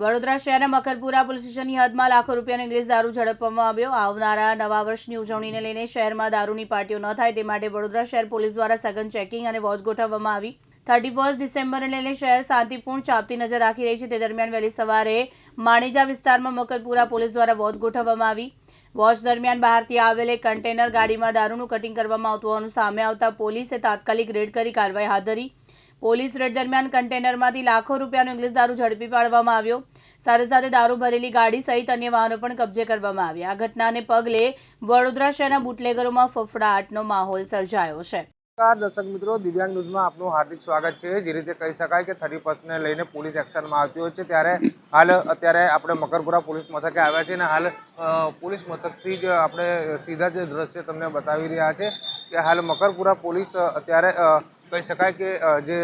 વડોદરા શહેરના મકરપુરા પોલીસ સ્ટેશનની હદમાં લાખો રૂપિયાનો ઇંગ્લિશ દારૂ ઝડપવામાં આવ્યો. આવનારા નવા વર્ષની ઉજવણીને લઈને શહેરમાં દારૂની પાર્ટીઓ ન થાય તે માટે વડોદરા શહેર પોલીસ દ્વારા સઘન ચેકિંગ અને વોચ ગોઠવવામાં આવી. થર્ટી ફર્સ્ટ ડિસેમ્બરને લઈને શહેર શાંતિપૂર્ણ ચાપતી નજર રાખી રહી છે. તે દરમિયાન વહેલી સવારે માણેજા વિસ્તારમાં મકરપુરા પોલીસ દ્વારા વોચ ગોઠવવામાં આવી. વોચ દરમિયાન બહારથી આવેલ એક કન્ટેનર ગાડીમાં દારૂનું કટિંગ કરવામાં આવતું હોવાનું સામે આવતા પોલીસે તાત્કાલિક રેડ કરી કાર્યવાહી હાથ ધરી. પોલીસ રેડ દરમિયાન કન્ટેનરમાંથી લાખો રૂપિયાનો ઇંગ્લિશ દારૂ ઝડપી પાડવામાં આવ્યો. સાથે સાથે દારૂ ભરેલી ગાડી સહિત અન્ય વાહનો પણ કબજે કરવામાં આવ્યા. આ ઘટનાને પગલે વડોદરા શહેરના બુટલેગરોમાં ફફડાટનો માહોલ સર્જાયો છે. નમસ્કાર, દર્શક મિત્રો. દિવ્યાંગ ન્યૂઝમાં આપનું હાર્દિક સ્વાગત છે. જે રીતે કહી શકાય કે થર્ટી ફર્સ્ટને લઈને પોલીસ એક્શનમાં આવતી હોય છે. ત્યારે હાલ અત્યારે આપણે મકરપુરા પોલીસ મથકે આવ્યા છે અને હાલ પોલીસ મથકથી જ આપણે સીધા જ દ્રશ્ય તમને બતાવી રહ્યા છે કે હાલ મકરપુરા પોલીસ અત્યારે કહી શકાય કે જે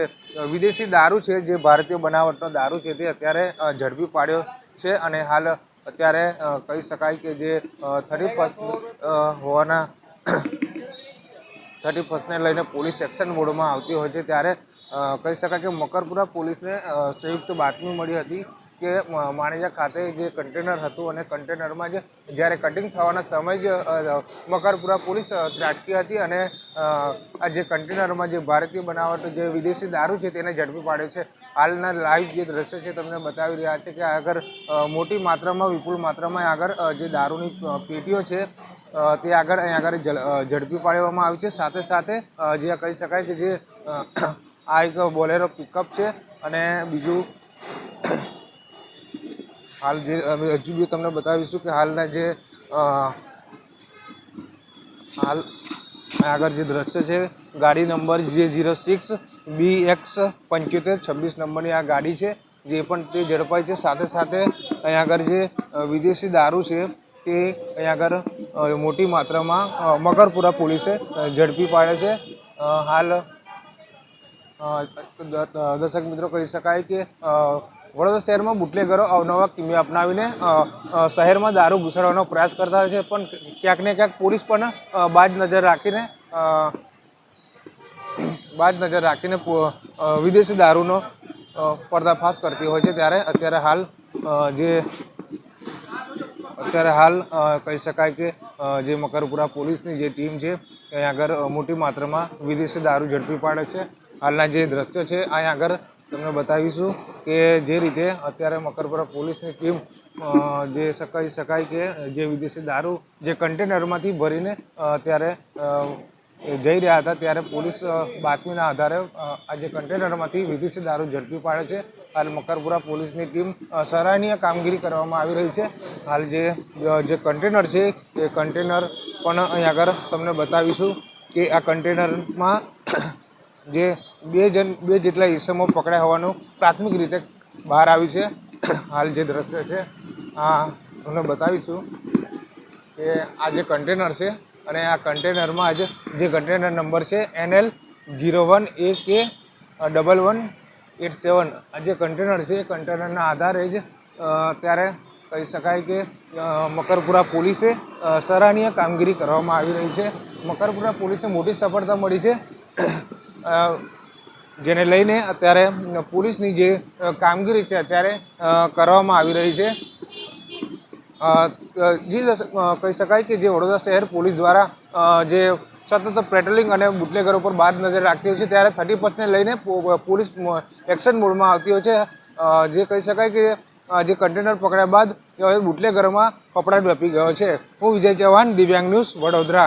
વિદેશી દારૂ છે, જે ભારતીય બનાવટનો દારૂ છે, તે અત્યારે ઝડપી પાડ્યો છે અને હાલ અત્યારે કહી શકાય કે જે થર્ટી ફર્સ્ટ હોવાના, થર્ટી ફર્સ્ટને લઈને પોલીસ એક્શન મોડમાં આવતી હોય છે, ત્યારે કહી શકાય કે મકરપુરા પોલીસને સંયુક્ત બાતમી મળી હતી કે માણેજા ખાતે જે કન્ટેનર હતું અને કન્ટેનરમાં જ, જ્યારે કટિંગ થવાના સમય જ મકરપુરા પોલીસ ત્રાટકી હતી અને આ જે કન્ટેનરમાં જે ભારતીય બનાવટ, જે વિદેશી દારૂ છે તેને ઝડપી પાડ્યો છે. હાલના લાઈવ જે દ્રશ્ય છે તમને બતાવી રહ્યા છે કે આગળ મોટી માત્રામાં, વિપુલ માત્રામાં આગળ જે દારૂની પેટીઓ છે તે આગળ અહીં આગળ ઝડપી પાડવામાં આવી છે. સાથે સાથે જે કહી શકાય કે જે આ એક બોલેરો પિકઅપ છે અને બીજું હાલ જે હજુ બી તમને બતાવીશું કે હાલના જે હાલ આગળ જે દ્રશ્ય છે, ગાડી નંબર જે જીરો સિક્સ બી એક્સ પંચોતેર છવ્વીસ નંબરની આ ગાડી છે, જે પણ તે ઝડપાઈ છે. સાથે સાથે અહીંયા આગળ જે વિદેશી દારૂ છે, તે અહીંયા આગળ મોટી માત્રામાં મકરપુરા પોલીસે ઝડપી પાડે છે. હાલ દર્શક મિત્રો કહી શકાય કે વડોદરા શહેરમાં બુટલેગરો અવનવા કિમી અપનાવીને શહેરમાં દારૂ ઘૂસાડવાનો પ્રયાસ કરતા હોય છે. પણ ક્યાંક ને ક્યાંક પોલીસ પણ બાજ નજર રાખીને બાજ નજર રાખીને વિદેશી દારૂનો પર્દાફાશ કરતી હોય છે. ત્યારે અત્યારે હાલ જે, અત્યારે હાલ કહી શકાય કે જે મકરપુરા પોલીસની જે ટીમ છે ત્યાં આગળ મોટી માત્રામાં વિદેશી દારૂ ઝડપી પાડે છે. હાલના જે દ્રશ્યો છે અહીંયા આગળ તમને બતાવીશું કે જે રીતે અત્યારે મકરપુરા પોલીસની ટીમ જે શકાય શકાય કે જે વિદેશી દારૂ જે કન્ટેનરમાંથી ભરીને ત્યારે જઈ રહ્યા હતા, ત્યારે પોલીસ બાતમીના આધારે આ જે કન્ટેનરમાંથી વિદેશી દારૂ ઝડપી પાડે છે. હાલ મકરપુરા પોલીસની ટીમ સરાહનીય કામગીરી કરવામાં આવી રહી છે. હાલ જે જે કન્ટેનર છે, એ કન્ટેનર પણ અહીં આગળ તમને બતાવીશું કે આ કન્ટેનરમાં જે બે જણ બે જેટલા ઇસમો પકડાયા હોવાનું પ્રાથમિક રીતે બહાર આવ્યું છે. હાલ જે દ્રશ્ય છે, આ તમને બતાવીશું કે આ જે કન્ટેનર છે અને આ કન્ટેનરમાં જ જે કન્ટેનર નંબર છે NL zero one A K double one eight seven આ જે કન્ટેનર છે, એ કન્ટેનરના આધારે જ ત્યારે કહી શકાય કે મકરપુરા પોલીસે સરાહનીય કામગીરી કરવામાં આવી રહી છે. મકરપુરા પોલીસને મોટી સફળતા મળી છે. જેને લઈને અત્યારે પોલીસની જે કામગીરી છે અત્યારે કરવામાં આવી રહી છે. જે કહી શકાય કે જે વડોદરા શહેર પોલીસ દ્વારા જે સતત પેટ્રોલિંગ અને બુટલેગરો પર બાદ નજર રાખતી હોય છે, ત્યારે થર્ટી પર્સને લઈને પોલીસ એક્શન મોડમાં આવતી હોય છે. જે કહી શકાય કે જે કન્ટેનર પકડ્યા બાદ હવે બુટલેગરોમાં કપડાટ વ્યાપી ગયો છે. હું વિજય ચૌહાણ, દિવ્યાંગ ન્યૂઝ, વડોદરા.